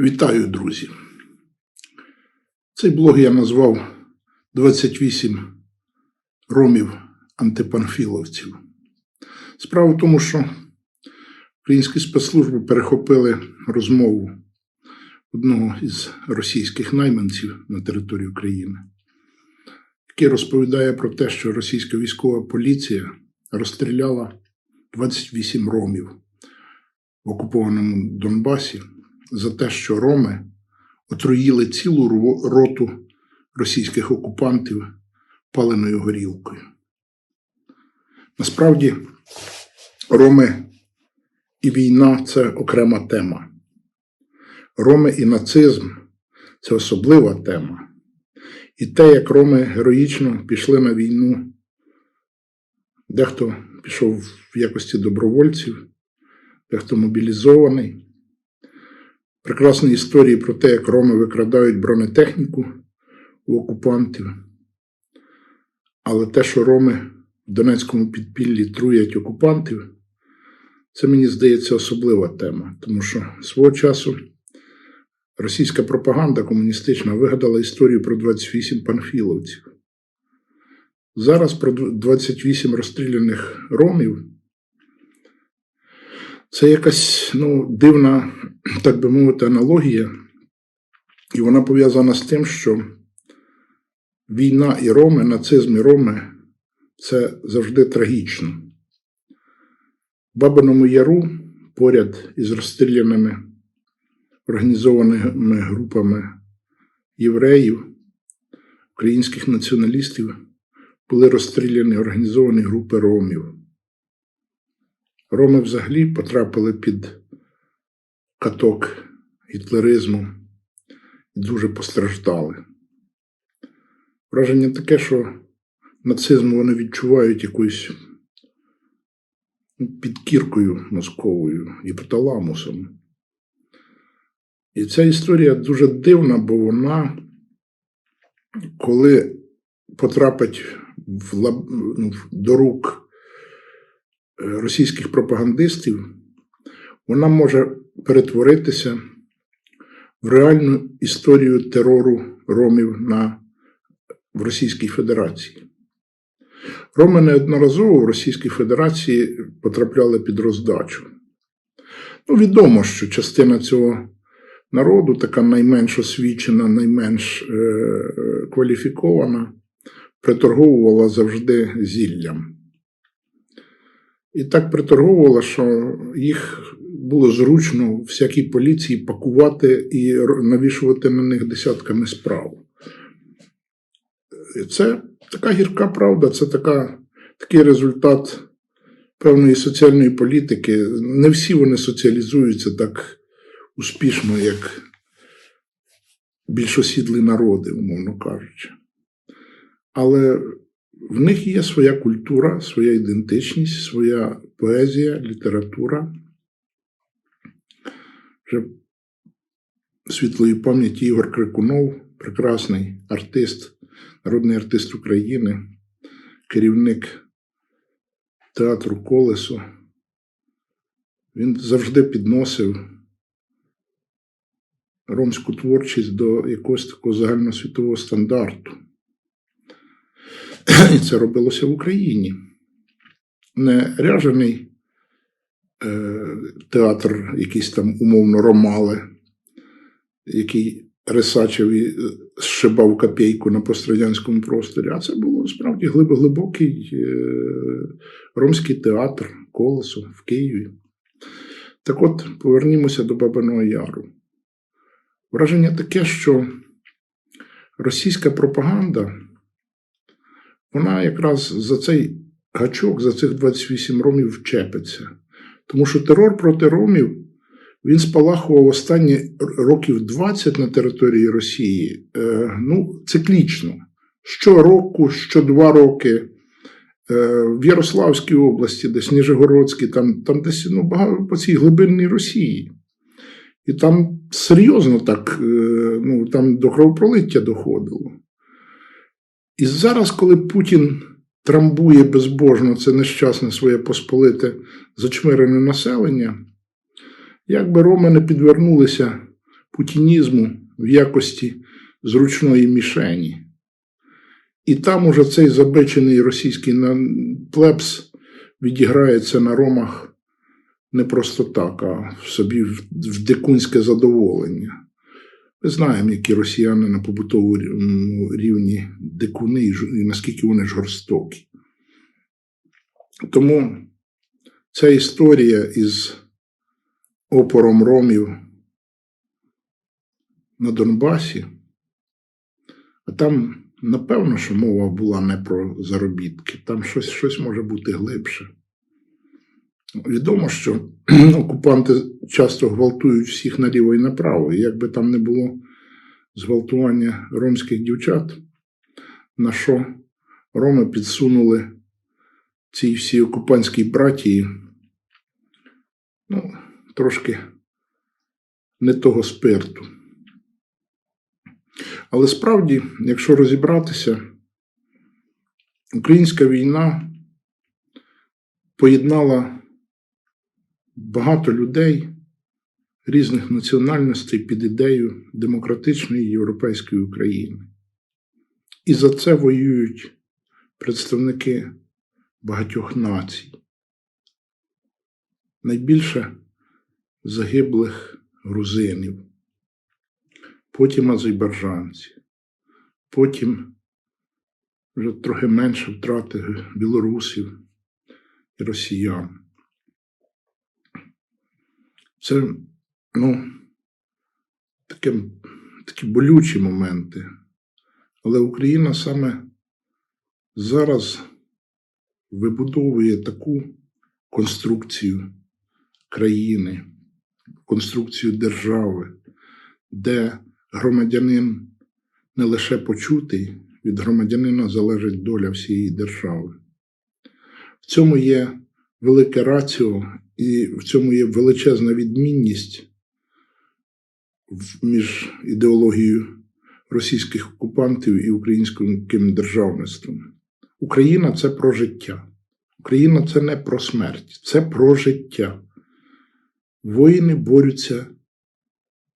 Вітаю, друзі. Цей блог я назвав 28 ромів антипанфіловців. Справа в тому, що українські спецслужби перехопили розмову одного із російських найманців на території України, який розповідає про те, що російська військова поліція розстріляла 28 ромів в окупованому Донбасі за те, що роми отруїли цілу роту російських окупантів паленою горілкою. Насправді, роми і війна це окрема тема. Роми і нацизм це особлива тема. І те, як роми героїчно пішли на війну, дехто пішов в якості добровольців, дехто мобілізований. Прекрасні історії про те, як роми викрадають бронетехніку у окупантів. Але те, що роми в Донецькому підпіллі труять окупантів, це мені здається особлива тема, тому що свого часу російська пропаганда комуністична вигадала історію про 28 панфіловців. Зараз про 28 розстріляних ромів це якась ну, дивна, так би мовити, аналогія, і вона пов'язана з тим, що війна і роми, нацизм і роми це завжди трагічно. В Бабиному Яру поряд із розстріляними організованими групами євреїв, українських націоналістів були розстріляні організовані групи ромів. Роми взагалі потрапили під каток гітлеризму і дуже постраждали. Враження таке, що нацизм вони відчувають якоюсь ну, підкіркою мозковою, гіпоталамусом. І ця історія дуже дивна, бо вона, коли потрапить в, лаб- ну, до рук російських пропагандистів, вона може перетворитися в реальну історію терору ромів на, в Російській Федерації. Роми неодноразово в Російській Федерації потрапляли під роздачу. Ну, відомо, що частина цього народу, така найменш освічена, найменш е, кваліфікована, приторговувала завжди зіллям. І так приторговувала, що їх було зручно всякій поліції пакувати і навішувати на них десятками справ. І Це така гірка правда, це така, такий результат певної соціальної політики. Не всі вони соціалізуються так успішно, як більшосідлі народи, умовно кажучи. Але в них є своя культура, своя ідентичність, своя поезія, література. Вже світлої пам'яті Ігор Крикунов, прекрасний артист, народний артист України, керівник театру Колесо. Він завжди підносив ромську творчість до якогось такого загальносвітового стандарту. І це робилося в Україні. Не ряжений е, театр, якийсь там умовно ромали, який рисачив і е, зшибав копійку на пострадянському просторі, а це було справді глибокий е, ромський театр колесо в Києві. Так от, повернімося до Бабиного Яру. Враження таке, що російська пропаганда, вона якраз за цей гачок, за цих 28 ромів вчепиться. Тому що терор проти ромів він спалахував останні років 20 на території Росії е, ну, циклічно. Щороку, що два роки. Е, В Ярославській області, десь Ніжегородській, там, там десь ну, багато по цій глибинній Росії. І там серйозно так, е, ну, там до кровопролиття доходило. І зараз, коли Путін трамбує безбожно це нещасне своє посполите зачмирене населення, як би роми не підвернулися путінізму в якості зручної мішені. І там уже цей забечений російський плебс відіграється на ромах не просто так, а в собі в дикунське задоволення. Ми знаємо, які росіяни на побутовому рівні дикуни і наскільки вони жорстокі. Тому ця історія із опором ромів на Донбасі, а там, напевно, що мова була не про заробітки, там щось, щось може бути глибше. Відомо, що окупанти часто гвалтують всіх наліво і направо. І якби там не було зґвалтування ромських дівчат, на що роми підсунули цій всій окупантській братії, ну, трошки не того спирту. Але справді, якщо розібратися, українська війна поєднала багато людей різних національностей під ідею демократичної європейської України. І за це воюють представники багатьох націй. Найбільше загиблих грузинів, потім азербайджанці, потім вже трохи менше втрати білорусів і росіян. Це ну, таке, такі болючі моменти. Але Україна саме зараз вибудовує таку конструкцію країни, конструкцію держави, де громадянин не лише почутий, від громадянина залежить доля всієї держави. В цьому є велике раціо, і в цьому є величезна відмінність між ідеологією російських окупантів і українським державництвом. Україна це про життя. Україна це не про смерть, це про життя. Воїни борються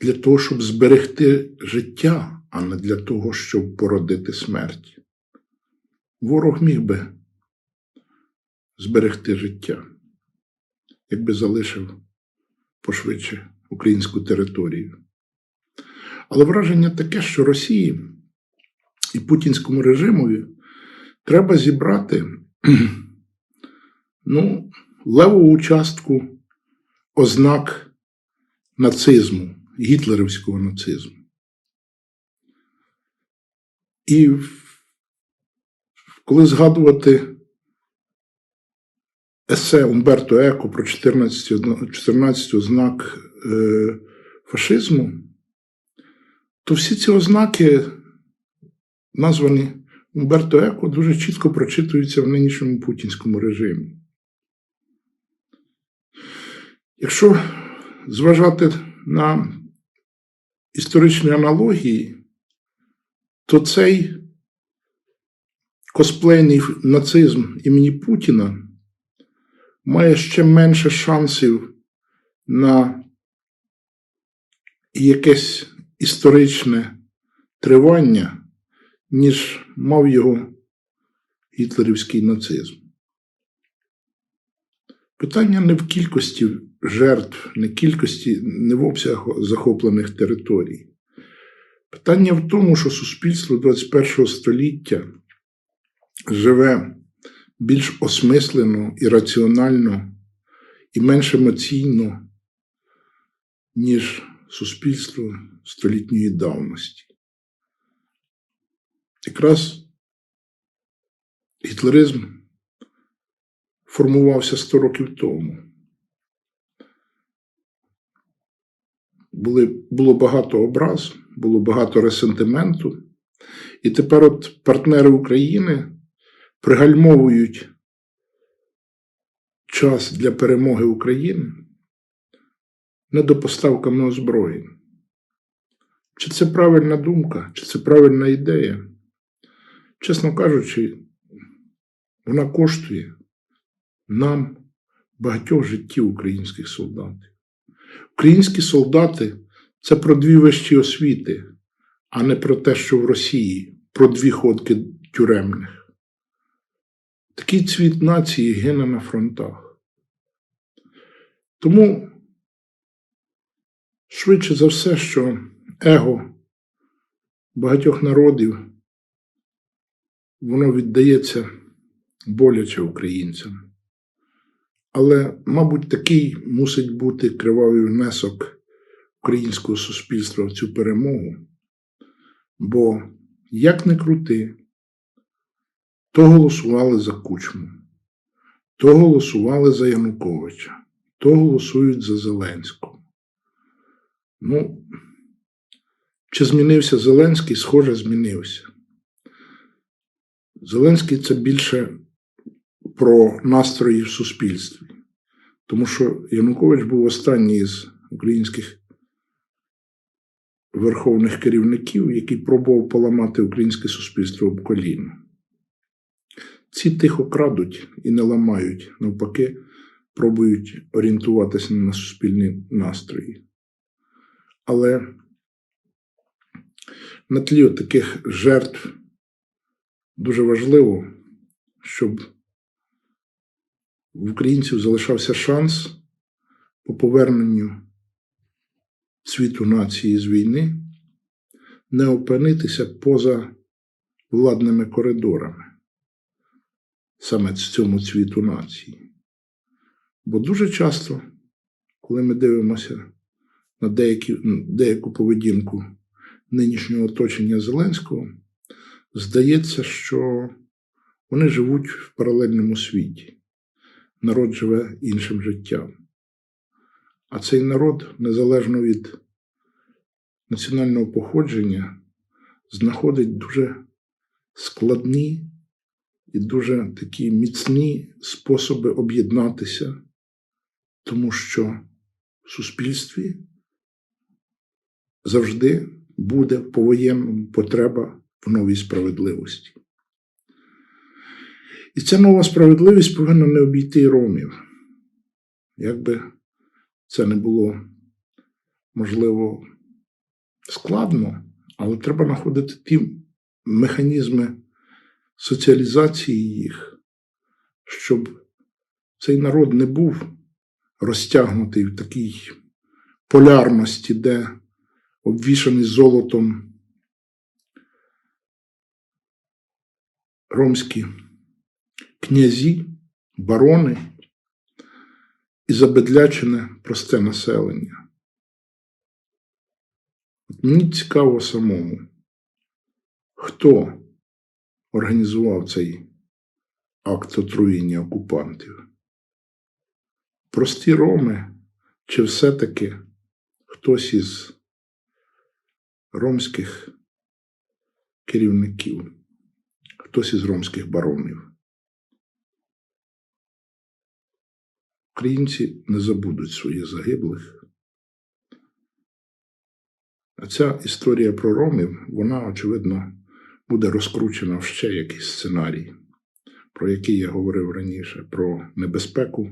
для того, щоб зберегти життя, а не для того, щоб породити смерть. Ворог міг би зберегти життя, якби залишив пошвидше українську територію. Але враження таке, що Росії і путінському режимові треба зібрати ну, левову частку ознак нацизму, гітлерівського нацизму. І коли згадувати есе Умберто Еко про 14, 14 ознак е, фашизму, то всі ці ознаки, названі Умберто Еко, дуже чітко прочитуються в нинішньому путінському режимі. Якщо зважати на історичні аналогії, то цей косплейний нацизм імені Путіна має ще менше шансів на якесь історичне тривання, ніж мав його гітлерівський нацизм. Питання не в кількості жертв, не кількості, не в обсягах захоплених територій. Питання в тому, що суспільство 21 століття живе більш осмислено і раціонально, і менш емоційно, ніж суспільство столітньої давності. Якраз гітлеризм формувався 100 років тому. Були, було багато образ, було багато ресентименту. І тепер от партнери України пригальмовують час для перемоги України недопоставками озброєнь. Чи це правильна думка, чи це правильна ідея? Чесно кажучи, вона коштує нам багатьох життів українських солдатів. Українські солдати Це про дві вищі освіти, а не про те, що в Росії, про дві ходки тюремних. Такий цвіт нації гине на фронтах. Тому швидше за все, що его багатьох народів воно віддається боляче українцям. Але, мабуть, такий мусить бути кривавий внесок українського суспільства в цю перемогу. Бо, як не крути, то голосували за Кучму, то голосували за Януковича, то голосують за Зеленського. Ну, чи змінився Зеленський? Схоже, змінився. Зеленський це більше про настрої в суспільстві. Тому що Янукович був останній з українських верховних керівників, який пробував поламати українське суспільство об коліно. Ці тихо крадуть і не ламають, навпаки, пробують орієнтуватися на суспільні настрої. Але на тлі таких жертв дуже важливо, щоб в українців залишався шанс по поверненню світу нації з війни не опинитися поза владними коридорами саме цьому цвіту нації. Бо дуже часто, коли ми дивимося на деякі, деяку поведінку нинішнього оточення Зеленського, здається, що вони живуть в паралельному світі. Народ живе іншим життям. А цей народ, незалежно від національного походження, знаходить дуже складні і дуже такі міцні способи об'єднатися, тому що в суспільстві завжди буде повоєнному потреба в новій справедливості. І ця нова справедливість повинна не обійти ромів. Якби це не було, можливо, складно, але треба знаходити ті механізми соціалізації їх, щоб цей народ не був розтягнутий в такій полярності, де обвішаний золотом ромські князі, барони і забедлячене просте населення. Мені цікаво самому, хто організував цей акт отруєння окупантів? Прості роми, чи все-таки хтось із ромських керівників, хтось із ромських баронів? Українці не забудуть своїх загиблих. А ця історія про ромів, вона, очевидно, буде розкручена в ще якийсь сценарій, про який я говорив раніше, про небезпеку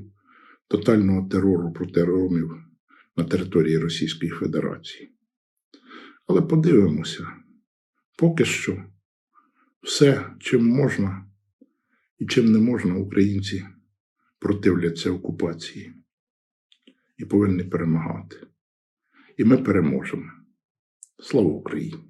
тотального терору проти ромів на території Російської Федерації. Але подивимося, поки що все, чим можна і чим не можна, українці противляться окупації і повинні перемагати. І ми переможемо. Слава Україні!